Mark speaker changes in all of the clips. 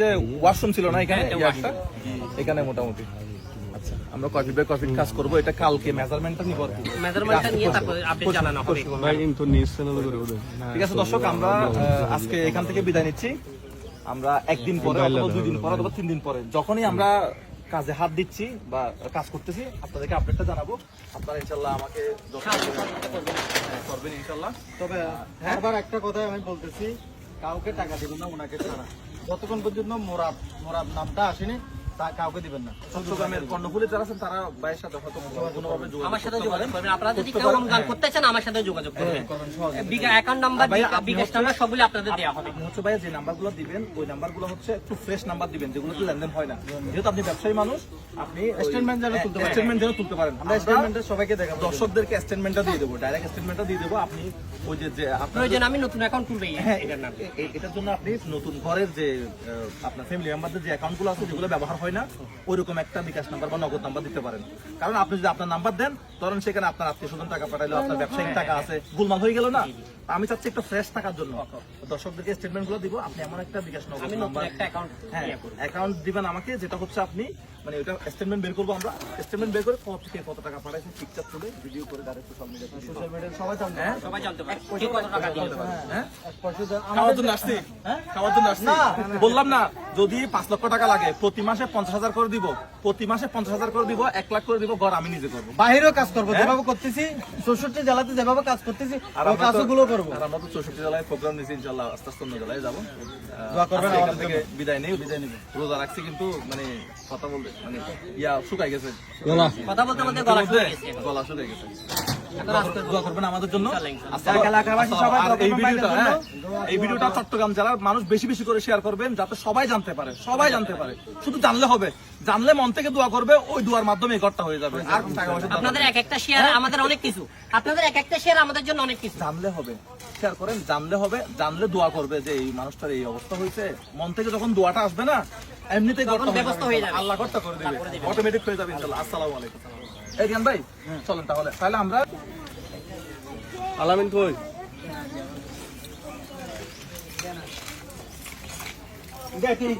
Speaker 1: যে ওয়াশরুম ছিল না এখানে
Speaker 2: হ্যাঁ,
Speaker 1: এখানে মোটামুটি। আচ্ছা আমরা কফি কফি কাজ করব। এটা কালকে মেজারমেন্টটা নিব
Speaker 2: মেজারমেন্টটা নিয়ে তারপর আপডেট জানানো হবে।
Speaker 3: ভাই কিন্তু নিউজ চ্যানেল করে ওদের
Speaker 1: ঠিক আছে দর্শক আমরা আজকে এখান থেকে বিদায় নিচ্ছি। আমরা একদিন পরে অথবা দুই দিন পরে অথবা তিন দিন পরে যখনই আমরা কাজে হাত দিচ্ছি বা কাজ করতেছি আপনাদেরকে আপডেটটা জানাব। আপনারা ইনশাল্লাহ আমাকে হ্যাঁ, করবেন ইনশাল্লাহ।
Speaker 4: তবে বারবার একটা কথা আমি বলতেছি। কাউকে টাকা দেবো না ওনাকে ছাড়া। যতক্ষণ পর্যন্ত মোরাদ মোরাদ নামটা আসেনি কাউকে দিবেন না।
Speaker 1: চট্টগ্রামের কর্ণফুলি যারা আছেন তারা ভাইয়ের সাথে হয়তো কোনোভাবে যোগাযোগ
Speaker 2: আমার সাথে যোগাযোগ করবেন। আপনারা যদি কেউ অনুদান
Speaker 1: হ্যাঁ।
Speaker 2: করতে চান আমার সাথে যোগাযোগ করবেন।
Speaker 4: করবেন সহজে
Speaker 2: অ্যাকাউন্ট নাম্বার বিকাশ নাম্বার সবগুলো আপনাদের দেওয়া হবে।
Speaker 1: হচ্ছে ভাইয়া যে নাম্বারগুলো দিবেন ওই নাম্বারগুলো হচ্ছে একটু ফ্রেশ নাম্বার দিবেন যেগুলোতে লেনদেন হয় না। যেহেতু আপনি ব্যবসায়ী মানুষ আপনি
Speaker 4: Statement যেন তুলতে পারেন।
Speaker 1: স্টেটমেন্ট যেন তুলতে পারেন।
Speaker 4: আমরা স্টেটমেন্টে সবাইকে দেখাবো।
Speaker 1: দর্শকদেরকে স্টেটমেন্টটা দিয়ে দেবো ডাইরেক্ট স্টেটমেন্টটা দিয়ে দেবো। আপনি ওই যে যে
Speaker 2: প্রয়োজন আমি নতুন অ্যাকাউন্ট খুলবে
Speaker 1: হ্যাঁ
Speaker 2: এটার নাম।
Speaker 1: এটার জন্য আপনি নতুন ঘরের যে আপনার ফ্যামিলি মেম্বারদের যে অ্যাকাউন্টগুলো আছে যেগুলো ব্যবহার হয় না ওইরকম একটা বিকাশ নাম্বার বা নগদ নাম্বার দিতে পারেন। কারণ আপনি যদি আপনার নাম্বার দেন ধরেন সেখানে আপনার আত্মীয় স্বজন টাকা পাঠাইলো আপনার ব্যবসায়িক টাকা আছে গুলমাল হয়ে গেল না? আমি চাচ্ছি একটা ফ্রেশ টাকার জন্য। দর্শকদেরকে স্টেটমেন্টগুলো দিব আপনি এমন একটা বিকাশ নগদ নাম্বার হ্যাঁ অ্যাকাউন্ট দিবেন আমাকে যেটা হচ্ছে আপনি মানে ওটা স্টেটমেন্ট বের করব আমরা। স্টেটমেন্ট বের করে কত থেকে কত টাকা পাঠাইছেন পিকচার তুলে ভিডিও করে ডাইরেক্ট সোশ্যাল মিডিয়া
Speaker 4: সোশ্যাল মিডিয়ায় সবাই জানবে
Speaker 1: হ্যাঁ?
Speaker 2: সবাই জানতে পারে কত টাকা দিয়েছে?
Speaker 1: হ্যাঁ
Speaker 4: পয়সা দেন।
Speaker 1: খাওয়ার জন্য আসছি। খাওয়ার জন্য আসছি। বললাম না। যদি পাঁচ লক্ষ টাকা লাগে প্রতি মাসে পঞ্চাশ হাজার করে দিব। প্রতি মাসে পঞ্চাশ হাজার করে দিব এক লাখ করে দিব ঘর আমি নিজে করব।
Speaker 4: বাহিরেও কাজ করব যেভাবে করতেছি চৌষট্টি জেলাতে যেভাবে কাজ করতেছি
Speaker 1: আর
Speaker 4: কাজগুলো করব।
Speaker 1: আর আমরা তো চৌষট্টি জেলায় প্রোগ্রাম নিয়েছি ইনশাল্লাহ আস্তে আস্তে অন্য জেলায় যাব।
Speaker 4: দোয়া করবেন
Speaker 1: আজকে এখান থেকে বিদায় নেই বিদায় নিব। রোজা রাখছি কিন্তু মানে কথা বলতে মানে ইয়া শুকাই গেছে।
Speaker 2: কথা বলতে বলতে গলা শুকিয়ে গেছে।
Speaker 1: গলা শুকাই গেছে। দোয়া করবেন আমাদের জন্য।
Speaker 2: ইনশাআল্লাহ,
Speaker 1: আসসালামু-
Speaker 4: এলাকাবাসী সবাই
Speaker 1: আর
Speaker 4: দোয়া
Speaker 1: এই ভিডিওটা হ্যাঁ, এই ভিডিওটা চট্টগ্রাম জেলার মানুষ বেশি বেশি করে শেয়ার করবেন যাতে সবাই জানতে পারে সবাই জানতে পারে। শুধু জানলে হবে জানলে মন থেকে দোয়া করবে ওই দোয়ার মাধ্যমে ঘরটা হয়ে যাবে।
Speaker 2: আপনাদের এক একটা শেয়ার আমাদের অনেক কিছু। আপনাদের এক একটা শেয়ার আমাদের জন্য অনেক কিছু।
Speaker 1: জানলে হবে শেয়ার করেন জানলে হবে জানলে দোয়া করবে যে এই মানুষটার এই অবস্থা হয়েছে। মন থেকে যখন দোয়াটা আসবে না এমনিতেই
Speaker 2: ব্যবস্থা হয়ে যাবে।
Speaker 1: আল্লাহ ঘরটা করে দেবে। অটোমেটিক হয়ে যাবে ইনশাআল্লাহ। আসসালামু আলাইকুম। এই জ্ঞান ভাই চলেন তাহলে। তাহলে আমরা
Speaker 3: আলামিন কই?
Speaker 4: দেখি।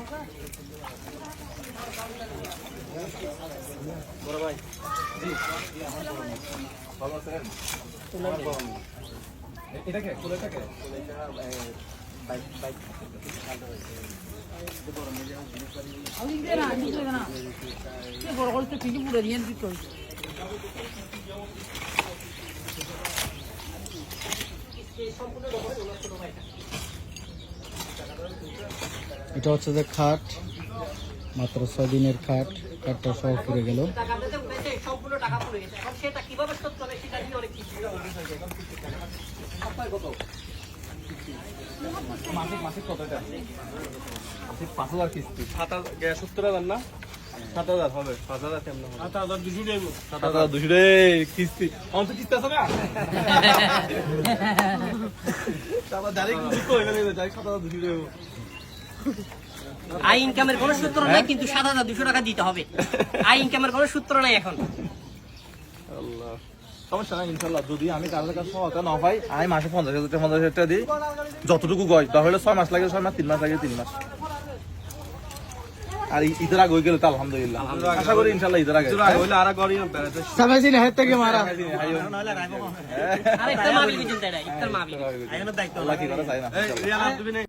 Speaker 1: ভালো আছেন? এটাকে কোলেটাকে বাইক বাইক
Speaker 4: এটা হচ্ছে যে খাট মাত্র ছয় দিনের খাট খাটটা সহ পুড়ে গেল
Speaker 2: টাকা আপনাদের উঠেছে, সম্পূর্ণ হচ্ছে যে খাট মাত্র ছয় দিনের খাট খাটটা সেটা নিয়ে অনেক কিছু
Speaker 1: মাসিক মাসিক কত এটা? মাসিক পাঁচ হাজার কিস্তি।
Speaker 3: সাত হাজার গ্যাস সত্তর হাজার না? সাত হাজার হবে পাঁচ হাজার কেমন হবে?
Speaker 1: সাত হাজার দুশো রে কিস্তি। অন্ত কিস্তি আছে না? তারপর ডাইরেক্ট কই গেলে ডাইরেক্ট সাত হাজার দুশো দেবো।
Speaker 2: আই ইনকামের কোনো সূত্র নাই কিন্তু সাত হাজার দুশো টাকা দিতে হবে। আই ইনকামের কোনো সূত্র নাই এখন।
Speaker 1: আল্লাহ। সমস্যা নাই ইনশাল্লাহ যদি আমি কাজের কাছে সহায়তা না পাই আমি মাসে পঞ্চাশ হাজার টাকা পঞ্চাশ হাজার টাকা দিই। যতটুকু গয় তাহলে ছয় মাস লাগে ছয় মাস তিন মাস লাগে তিন মাস। আর ঈদের আগে হয়ে গেল তো আলহামদুলিল্লাহ। আশা করি ইনশাল্লাহ ঈদের আগে।
Speaker 3: হইলে আর বেড়াতে
Speaker 4: সামাজিন হাত থেকে মারা।
Speaker 2: আর ইফতার মাহবিল কিন্তু এটা ইফতার মাহবিল
Speaker 1: আল্লাহ কি করে চাই না?